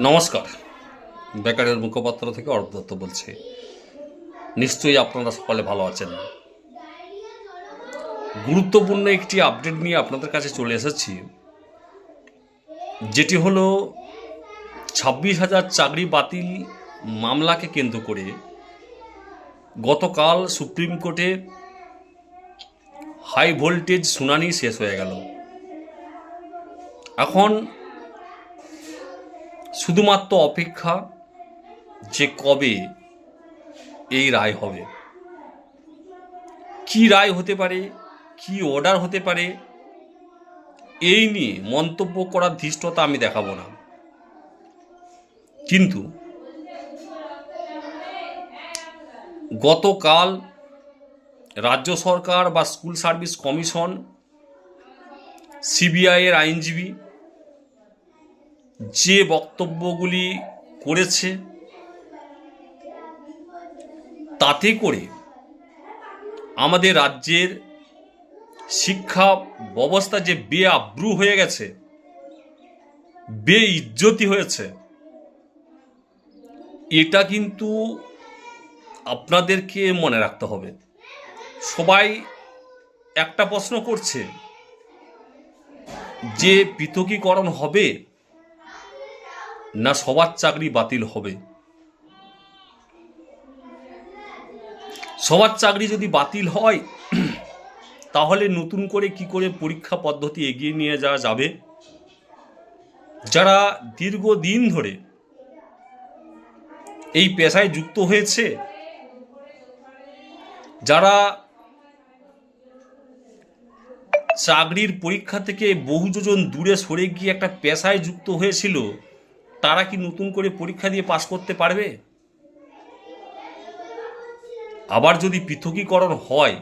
নমস্কার। বেকারের মুখপাত্র থেকে অর্প দত্ত বলছি। নিশ্চয়ই আপনারা সকলে ভালো আছেন। গুরুত্বপূর্ণ একটি আপডেট নিয়ে আপনাদের কাছে চলে এসেছি। যেটি হলো, ছাব্বিশ হাজার চাকরি বাতিল মামলাকে কেন্দ্র করে গতকাল সুপ্রিম কোর্টে হাই ভোল্টেজ শুনানি শেষ হয়ে গেল। এখন শুধুমাত্র অপেক্ষা যে কবে এই রায় হবে। কি রায় হতে পারে, কি অর্ডার হতে পারে, এই নিয়ে মন্তব্য করার ধৃষ্টতা আমি দেখাবো না। কিন্তু গতকাল রাজ্য সরকার বা স্কুল সার্ভিস কমিশন সিবিআইয়ের আইনজীবী যে বক্তব্যগুলি করেছে, তাতে করে আমাদের রাজ্যের শিক্ষা ব্যবস্থা যে বেআব্রু হয়ে গেছে বে ইজ্জতি হয়েছে, এটা কিন্তু আপনাদেরকে মনে রাখতে হবে। সবাই একটা প্রশ্ন করছে, যে পৃথকীকরণ হবে না সবার চাকরি বাতিল হবে। সবার চাকরি যদি বাতিল হয়, তাহলে নতুন করে কি করে পরীক্ষা পদ্ধতি এগিয়ে নিয়ে যাওয়া যাবে? যারা দীর্ঘদিন ধরে এই পেশায় যুক্ত হয়েছে, যারা চাকরির পরীক্ষা থেকে বহু যোজন দূরে সরে গিয়ে একটা পেশায় যুক্ত হয়েছিল তারা কি নতুন করে পরীক্ষা দিয়ে পাশ করতে পারবে? আবার যদি পৃথকীকরণ হয়,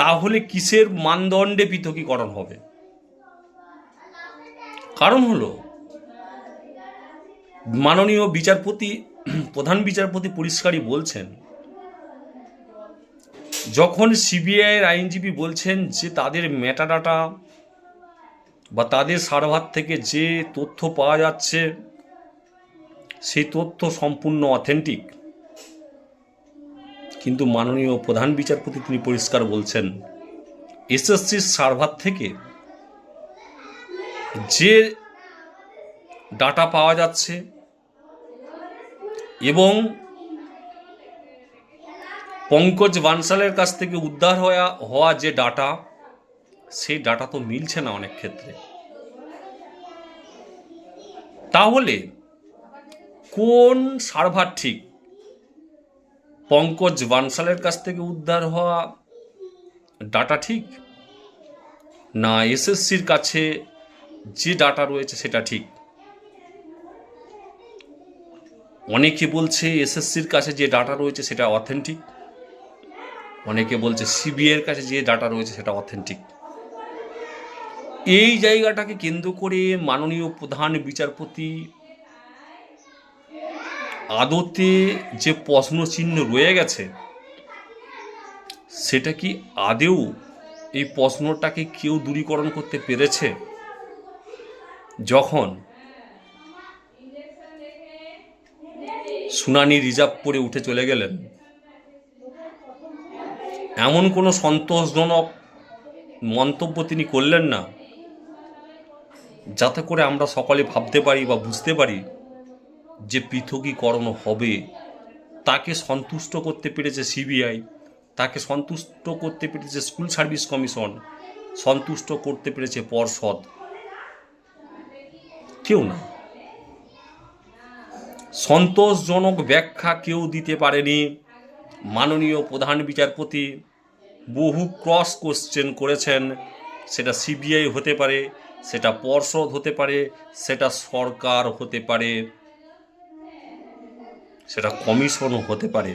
তাহলে কিসের মানদণ্ডে পৃথকীকরণ হবে? কারণ হলো, মাননীয় বিচারপতি, প্রধান বিচারপতি পরিষ্কারই বলছেন, যখন সিবিআইয়ের আইনজীবী বলছেন যে তাদের মেটাডাটা বা তাদের সার্ভার থেকে যে তথ্য পাওয়া যাচ্ছে, সেই তথ্য সম্পূর্ণ অথেন্টিক কিন্তু মাননীয় প্রধান বিচারপতি তিনি পরিষ্কার বলছেন, এসএসসির সার্ভার থেকে যে ডাটা পাওয়া যাচ্ছে এবং পঙ্কজ বানসালের কাছ থেকে উদ্ধার হওয়া হওয়া যে ডাটা সেই ডাটা তো মিলছে না অনেক ক্ষেত্রে। তাহলে কোন সার্ভার ঠিক? পঙ্কজ বানসালের কাছ থেকে উদ্ধার হওয়া ডাটা ঠিক? না, এসএসসির কাছে যে ডাটা রয়েছে সেটা ঠিক? অনেকে বলছে এসএসসির কাছে যে ডাটা রয়েছে সেটা অথেন্টিক অনেকে বলছে সিবিআইয়ের কাছে যে ডাটা রয়েছে সেটা অথেন্টিক এই জায়গাটাকে কেন্দ্র করে মাননীয় প্রধান বিচারপতি আদতে যে প্রশ্ন চিহ্ন রয়ে গেছে, সেটা কি আদেও এই প্রশ্নটাকে কেউ দূরীকরণ করতে পেরেছে? যখন শুনানি রিজার্ভ করে উঠে চলে গেলেন, এমন কোনো সন্তোষজনক মন্তব্য তিনি করলেন না। যাতে করে আমরা সকলে ভাবতে পারি বা বুঝতে পারি যে পৃথকীকরণ হবে। তাকে সন্তুষ্ট করতে পেরেছে সিবিআই, তাকে সন্তুষ্ট করতে পেরেছে স্কুল সার্ভিস কমিশন, সন্তুষ্ট করতে পেরেছে পর্ষদ। কেউ না। সন্তোষজনক ব্যাখ্যা কেউ দিতে পারেনি। মাননীয় প্রধান বিচারপতি বহু ক্রস কোশ্চেন করেছেন। সেটা সিবিআই হতে পারে সেটা পর্ষদ হতে পারে, সেটা সরকার হতে পারে, সেটা কমিশনও হতে পারে।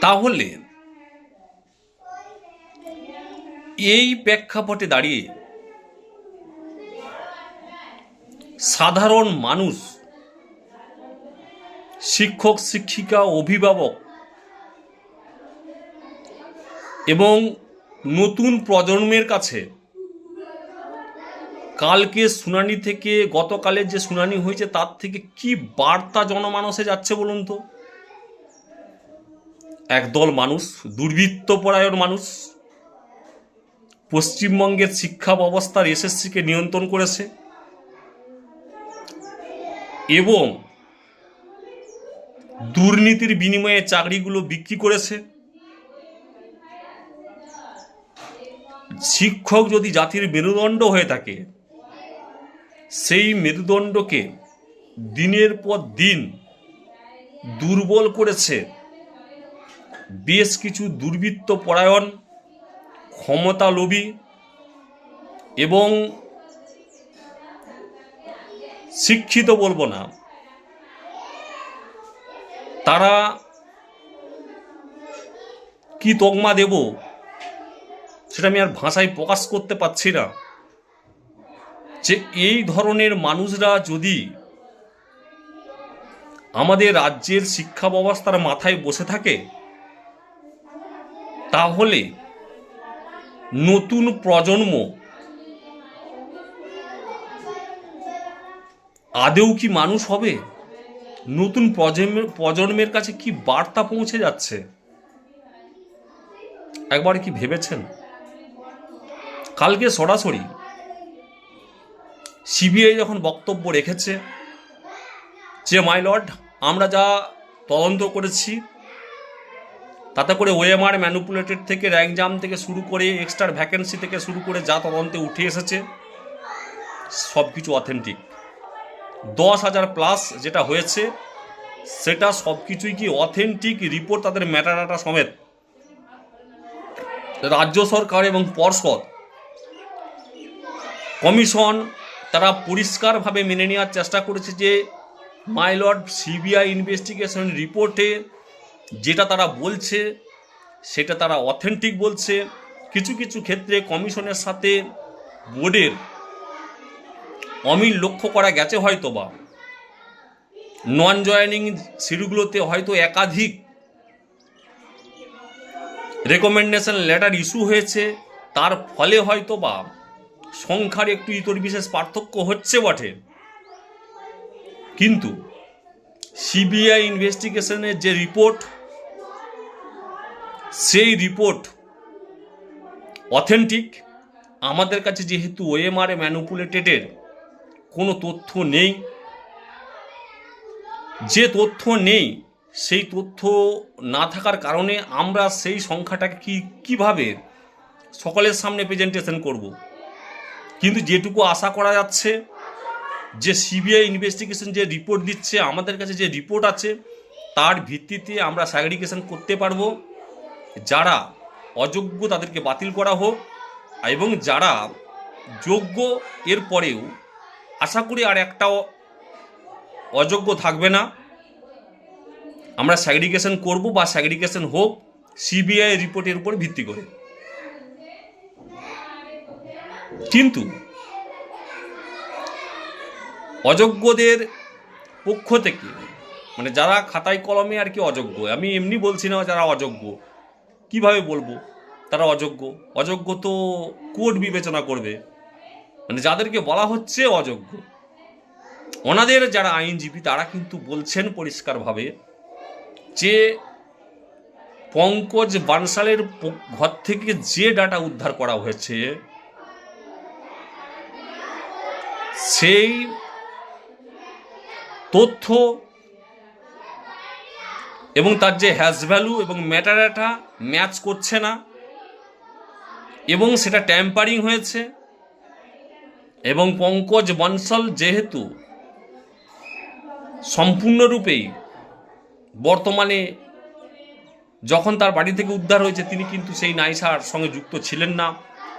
তাহলে এই প্রেক্ষাপটে দাঁড়িয়ে সাধারণ মানুষ, শিক্ষক, শিক্ষিকা, অভিভাবক এবং নতুন প্রজন্মের কাছে, কালকে শুনানি থেকে গতকালের যে শুনানি হয়েছে তার থেকে কি বার্তা জনমানসে যাচ্ছে বলুন তো? একদল মানুষ, দুর্বৃত্তপরায়ণ মানুষ, পশ্চিমবঙ্গের শিক্ষা ব্যবস্থার এসএসসিকে নিয়ন্ত্রণ করেছে এবং দুর্নীতির বিনিময়ে চাকরিগুলো বিক্রি করেছে। শিক্ষক যদি জাতির মেরুদণ্ড হয়ে থাকে, সেই মেরুদণ্ডকে দিনের পর দিন দুর্বল করেছে। বেশ কিছু দুর্বৃত্ত পরায়ণ, ক্ষমতালোভী এবং শিক্ষিত বলব না, তারা কি তকমা দেব? সেটা আমি আর ভাষায় প্রকাশ করতে পারছি না। যে এই ধরনের মানুষরা যদি আমাদের রাজ্যের শিক্ষা ব্যবস্থার মাথায় বসে থাকে, তাহলে নতুন প্রজন্ম আদেও কি মানুষ হবে? নতুন প্রজন্মের প্রজন্মের কাছে কি বার্তা পৌঁছে যাচ্ছে? একবার কি ভেবেছেন? কালকে সরাসরি সিবিআই যখন বক্তব্য রেখেছে যে, মাই লর্ড, আমরা যা তদন্ত করেছি, তাতে করে ওএমআর ম্যানুপুলেটেড থেকে, র্যাঙ্ক জাম থেকে শুরু করে, এক্সট্রা ভ্যাকেন্সি থেকে শুরু করে যা তদন্তে উঠে এসেছে সব কিছু অথেন্টিক দশ হাজার প্লাস যেটা হয়েছে, সেটা সব কিছুই কি অথেন্টিক রিপোর্ট তাদের ম্যাটারাটা সমেত? রাজ্য সরকার এবং পর্ষদ কমিশন তারা পরিষ্কারভাবে মেনে নেওয়ার চেষ্টা করেছে যে মাইলর্ড সিবিআই ইনভেস্টিগেশন রিপোর্টে যেটা তারা বলছে, সেটা তারা অথেন্টিক বলছে। কিছু কিছু ক্ষেত্রে কমিশনের সাথে বোর্ডের অমিল লক্ষ্য করা গেছে হয়তো বা। নন জয়নিং সিটগুলোতে হয়তো একাধিক রেকমেন্ডেশন লেটার ইস্যু হয়েছে, তার ফলে হয়তো বা সংখ্যার একটু ইতর বিশেষ পার্থক্য হচ্ছে বটে। কিন্তু সিবিআই ইনভেস্টিগেশনের যে রিপোর্ট, সেই রিপোর্ট অথেন্টিক। আমাদের কাছে যেহেতু ওএমআর ম্যানুপুলেটেডের কোনো তথ্য নেই। যে তথ্য নেই, সেই তথ্য না থাকার কারণে আমরা সেই সংখ্যাটাকে কি, কীভাবে সকলের সামনে প্রেজেন্টেশন করব? কিন্তু যেটুকু আশা করা যাচ্ছে, যে সিবিআই ইনভেস্টিগেশন যে রিপোর্ট দিচ্ছে, আমাদের কাছে যে রিপোর্ট আছে, তার ভিত্তিতে আমরা স্যাগ্রিগেশন করতে পারব। যারা অযোগ্য তাদেরকে বাতিল করা হোক এবং যারা যোগ্য, এর পরেও আশা করি আর একটাও অযোগ্য থাকবে না। আমরা স্যাগ্রিগেশন করব বা স্যাগ্রিগেশন হোক, সিবিআই রিপোর্টের উপর ভিত্তি করে। কিন্তু অযোগ্যদের পক্ষ থেকে মানে যারা খাতায় কলমে আর কি অযোগ্য, আমি এমনি বলছি না যারা অযোগ্য, কীভাবে বলব? তারা অযোগ্য। অযোগ্য তো কোর্ট বিবেচনা করবে। মানে যাদেরকে বলা হচ্ছে অযোগ্য, ওনাদের যারা আইনজীবী, তারা কিন্তু বলছেন পরিষ্কারভাবে যে পঙ্কজ বানসালের ঘর থেকে যে ডাটা উদ্ধার করা হয়েছে সেই তথ্য এবং তার যে হ্যাশ ভ্যালু এবং ম্যাটারাটা ম্যাচ করছে না, এবং সেটা ট্যাম্পারিং হয়েছে, এবং পঙ্কজ বনসল যেহেতু সম্পূর্ণরূপেই বর্তমানে যখন তার বাড়ি থেকে উদ্ধার হয়েছে, তিনি কিন্তু সেই নাইসার সঙ্গে যুক্ত ছিলেন না,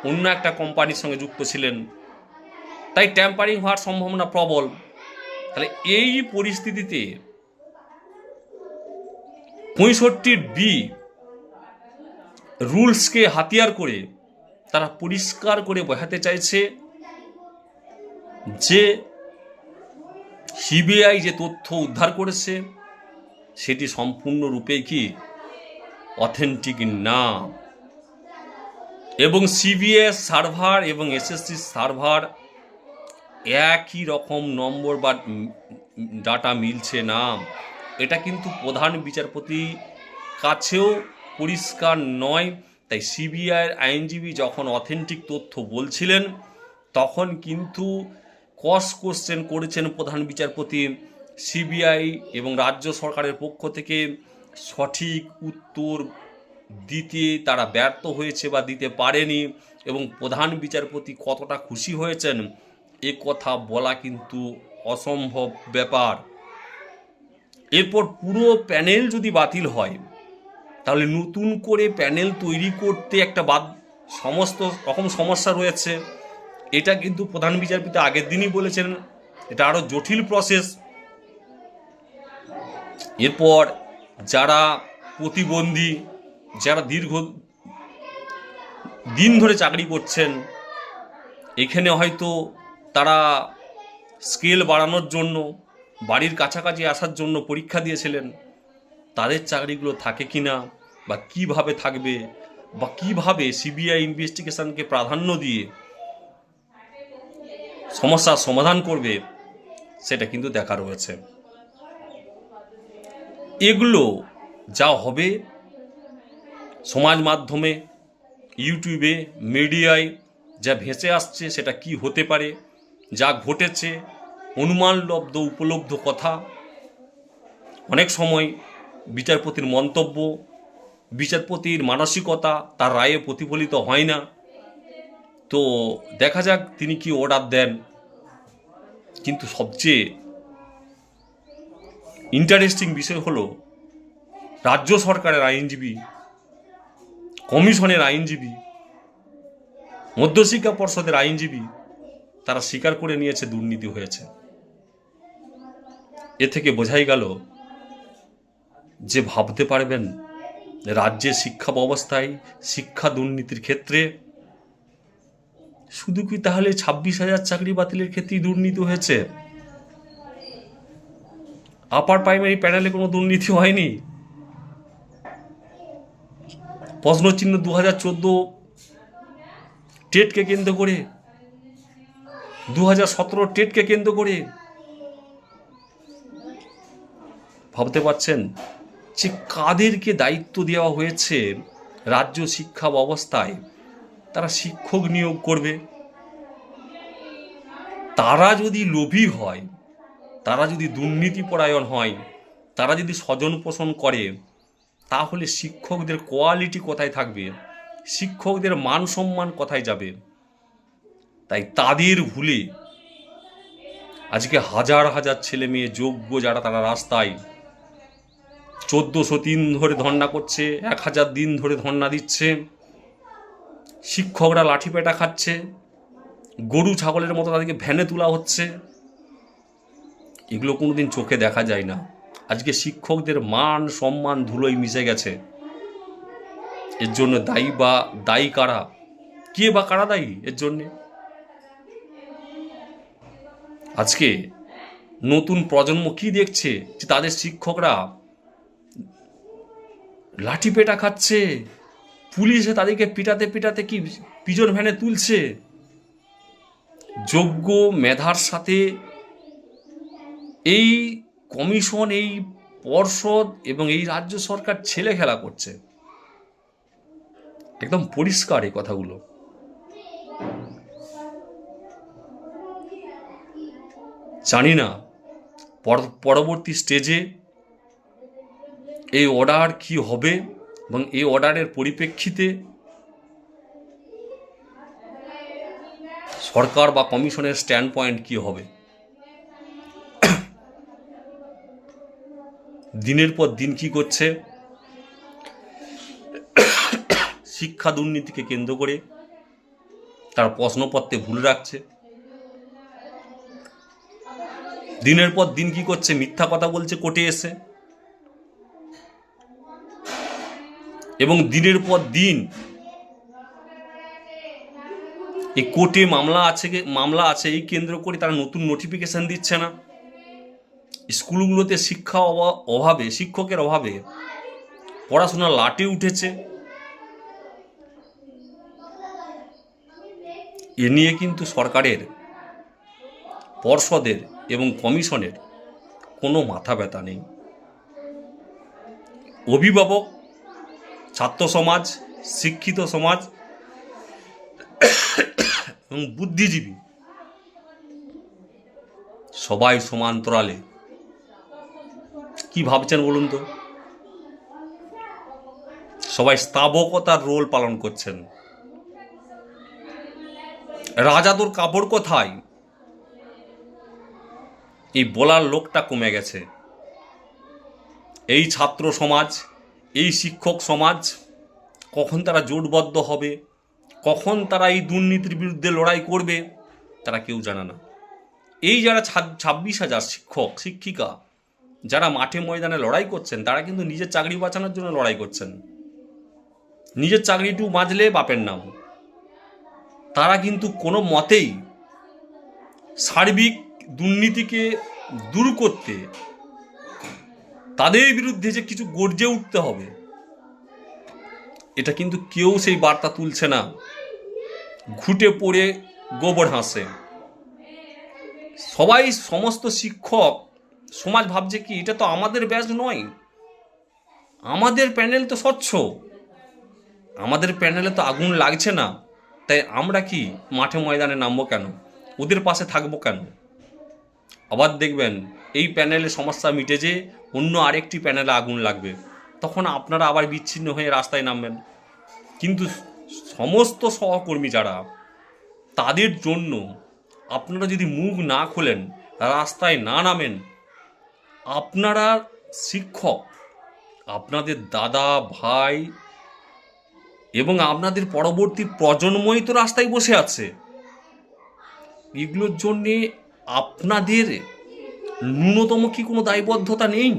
অন্য একটা কোম্পানির সঙ্গে যুক্ত ছিলেন। তাই ট্যাম্পারিং হওয়ার সম্ভাবনা প্রবল। তাহলে এই পরিস্থিতিতে পঁয়ষট্টির বি রুলসকে হাতিয়ার করে তারা পরিষ্কার করে বোঝাতে চাইছে যে সিবিআই যে তথ্য উদ্ধার করেছে, সেটি সম্পূর্ণরূপে কি অথেন্টিক না? এবং সিবিএস সার্ভার এবং এসএসসি সার্ভার একই রকম নম্বর বা ডাটা মিলছে না এটা কিন্তু প্রধান বিচারপতি কাছেও পরিষ্কার নয়। তাই সিবিআইয়ের আইনজীবী যখন অথেন্টিক তথ্য বলছিলেন, তখন কিন্তু কস কোশ্চেন করেছেন প্রধান বিচারপতি। সিবিআই এবং রাজ্য সরকারের পক্ষ থেকে সঠিক উত্তর দিতে তারা ব্যর্থ হয়েছে বা দিতে পারেনি এবং প্রধান বিচারপতি কতটা খুশি হয়েছেন এ কথা বলা কিন্তু অসম্ভব ব্যাপার। এরপর পুরো প্যানেল যদি বাতিল হয়, তাহলে নতুন করে প্যানেল তৈরি করতে একটা বাদ সমস্ত রকম সমস্যা রয়েছে। এটা কিন্তু প্রধান বিচারপতি আগের দিনই বলেছেন, এটা আরও জটিল প্রসেস এরপর যারা প্রতিবন্ধী, যারা দীর্ঘ দিন ধরে চাকরি করছেন, এখানে হয়তো তারা স্কেল বাড়ানোর জন্য, বাড়ির কাছাকাছি আসার জন্য পরীক্ষা দিয়েছিলেন। তাদের চাকরিগুলো থাকে কি না বা কীভাবে থাকবে বা কীভাবে সিবিআই ইনভেস্টিগেশনকে প্রাধান্য দিয়ে সমস্যার সমাধান করবে, সেটা কিন্তু দেখা রয়েছে। এগুলো যা হবে সমাজ মাধ্যমে, ইউটিউবে, মিডিয়ায় যা ভেসে আসছে সেটা কি হতে পারে যা ঘটেছে অনুমানলব্ধ উপলব্ধ কথা, অনেক সময় বিচারপতির মন্তব্য, বিচারপতির মানসিকতা, তার রায়ে প্রতিফলিত হয় না। তো দেখা যাক তিনি কি অর্ডার দেন। কিন্তু সবচেয়ে ইন্টারেস্টিং বিষয় হলো, রাজ্য সরকারের আইনজীবী, কমিশনের আইনজীবী, মধ্যশিক্ষা পর্ষদের আইনজীবী তারা স্বীকার করে নিয়েছে, দুর্নীতি হয়েছে। এ থেকে বোঝাই গেল যে ভাবতে পারবেন রাজ্যে শিক্ষা ব্যবস্থায় শিক্ষা দুর্নীতির ক্ষেত্রে শুধু কি তাহলে ছাব্বিশ হাজার চাকরি বাতিলের ক্ষেত্রেই দুর্নীতি হয়েছে? আপার প্রাইমারি প্যানেলে কোনো দুর্নীতি হয়নি? প্রশ্নচিহ্ন দু হাজার চোদ্দ টেটকে কেন্দ্র করে দু হাজার সতেরো টেটকে কেন্দ্র করে ভাবতে পারছেন যে কাদেরকে দায়িত্ব দেওয়া হয়েছে রাজ্য শিক্ষা ব্যবস্থায়? তারা শিক্ষক নিয়োগ করবে। তারা যদি লোভী হয়, তারা যদি দুর্নীতিপরায়ণ হয়, তারা যদি স্বজন পোষণ করে, তাহলে শিক্ষকদের কোয়ালিটি কোথায় থাকবে? শিক্ষকদের মান সম্মান কোথায় যাবে? তাই তাদের ভুলে আজকে হাজার হাজার ছেলে মেয়ে, যোগ্য যারা তারা রাস্তায় চোদ্দোশো দিন ধরে ধর্না করছে, এক হাজার দিন ধরে ধর্না দিচ্ছে, শিক্ষকরা লাঠি পেটা খাচ্ছে, গরু ছাগলের মতো তাদেরকে ভ্যানে তোলা হচ্ছে, এগুলো কোনোদিন চোখে দেখা যায় না। আজকে শিক্ষকদের মান, সম্মান, ধুলোয় মিশে গেছে। এর জন্য দায়ী বা দায়ী কারা? কে বা কারা দায়ী এর জন্যে? আজকে নতুন প্রজন্ম কি দেখছে যে তাদের শিক্ষকরা লাঠি পেটা খাচ্ছে? পুলিশে তাদেরকে পিটাতে পিটাতে কি পিজন ভ্যানে তুলছে? যোগ্য মেধার সাথে এই কমিশন, এই পর্ষদ এবং এই রাজ্য সরকার ছেলে খেলা করছে। একদম পরিষ্কার এই কথাগুলো। জানি না। পর- পরবর্তী স্টেজে এই অর্ডার কি হবে এবং এই অর্ডারের পরিপ্রেক্ষিতে সরকার বা কমিশনের স্ট্যান্ড পয়েন্ট কি হবে। দিনের পর দিন কি করছে? শিক্ষা দুর্নীতিকে কেন্দ্র করে তার প্রশ্নপত্রে ভুল রাখছে। দিনের পর দিন কি করছে? মিথ্যা কথা বলছে, কোর্টে এসে। এবং দিনের পর দিন এই কোর্টে মামলা আছে মামলা আছে, এই কেন্দ্র করে তারা নতুন নোটিফিকেশন দিচ্ছে না। স্কুলগুলোতে শিক্ষা অভা- অভাবে, শিক্ষকের অভাবে পড়াশোনা লাটে উঠেছে। এ নিয়ে কিন্তু সরকারের, পর্ষদের এবং কমিশনের কোনো মাথা ব্যথা নেই। অভিভাবক, ছাত্র সমাজ, শিক্ষিত সমাজ এবং বুদ্ধিজীবী সবাই সমান্তরালে কি ভাবছেন বলুন তো? সবাই স্তাবকতার রোল পালন করছেন। রাজাদুর কাপড় কোথায়? এই বলার লোকটা কমে গেছে। এই ছাত্র সমাজ, এই শিক্ষক সমাজ, কখন তারা জোটবদ্ধ হবে, কখন তারা এই দুর্নীতির বিরুদ্ধে লড়াই করবে, তারা কেউ জানে না। এই যারা ছাব্বিশ হাজার শিক্ষক, শিক্ষিকা, যারা মাঠে ময়দানে লড়াই করছেন, তারা কিন্তু নিজের চাকরি বাঁচানোর জন্য লড়াই করছেন। নিজের চাকরিটু বাঁচলে বাপের নাম। তারা কিন্তু কোনো মতেই সার্বিক দুর্নীতিকে দূর করতে তাদের বিরুদ্ধে যে কিছু গর্জে উঠতে হবে, এটা কিন্তু কেউ সেই বার্তা তুলছে না। ঘুটে পড়ে গোবর হাসে। সবাই সমস্ত শিক্ষক, সমাজ ভাবছে কি, এটা তো আমাদের ব্যাচ নয়। আমাদের প্যানেল তো স্বচ্ছ। আমাদের প্যানেলে তো আগুন লাগছে না। তাই আমরা কি মাঠে ময়দানে নামবো কেন? ওদের পাশে থাকব কেন? আবার দেখবেন এই প্যানেলে সমস্যা মিটে যে অন্য আরেকটি প্যানেলে আগুন লাগবে। তখন আপনারা আবার বিচ্ছিন্ন হয়ে রাস্তায় নামবেন। কিন্তু সমস্ত সহকর্মী যারা, তাদের জন্য আপনারা যদি মুখ না খোলেন, রাস্তায় না নামেন, আপনারা শিক্ষক, আপনাদের দাদা, ভাই এবং আপনাদের পরবর্তী প্রজন্মই তো রাস্তায় বসে আছে। এগুলোর জন্যে আপনাদের ন্যূনতম কি কোনো দায়বদ্ধতা নেই?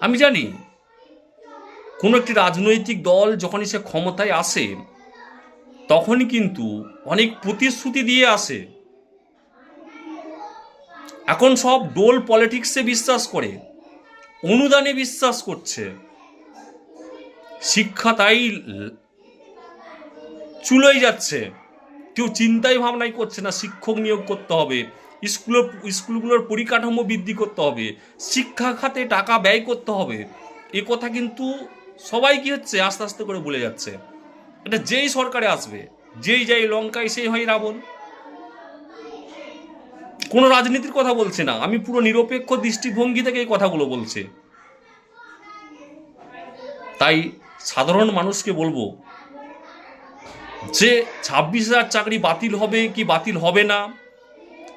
আমি জানি, কোনো একটি রাজনৈতিক দল যখনই সে ক্ষমতায় আসে, তখনই কিন্তু অনেক প্রতিশ্রুতি দিয়ে আসে। এখন সব ডোল পলিটিক্সে বিশ্বাস করে, অনুদানে বিশ্বাস করছে। শিক্ষা তাই চুলোই যাচ্ছে। কেউ চিন্তাই ভাবনাই করছে না, শিক্ষক নিয়োগ করতে হবে স্কুলের স্কুলগুলোর পরিকাঠামো বৃদ্ধি করতে হবে, শিক্ষা খাতে টাকা ব্যয় করতে হবে, এ কথা কিন্তু সবাই কি হচ্ছে, আস্তে আস্তে করে ভুলে যাচ্ছে। এটা যেই সরকারে আসবে, যেই যাই লঙ্কায় সেই হয় রাবণ। কোনো রাজনীতির কথা বলছে না, আমি পুরো নিরপেক্ষ দৃষ্টিভঙ্গি থেকে এই কথাগুলো বলছি। তাই সাধারণ মানুষকে বলব যে ছাব্বিশ হাজার চাকরি বাতিল হবে কি বাতিল হবে না?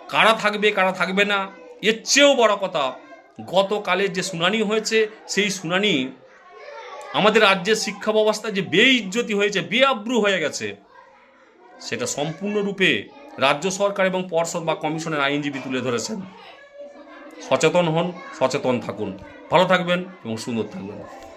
কারা থাকবে কারা থাকবে না? এর চেয়েও বড় কথা, গতকালের যে শুনানি হয়েছে, সেই শুনানি আমাদের রাজ্যের শিক্ষা ব্যবস্থায় যে বেইজ্জতি হয়েছে, বেআব্রু হয়ে গেছে, সেটা সম্পূর্ণরূপে রাজ্য সরকার এবং পর্ষদ বা কমিশনের আইনজীবী তুলে ধরেছেন। সচেতন হন, সচেতন থাকুন। ভালো থাকবেন এবং সুন্দর থাকবেন।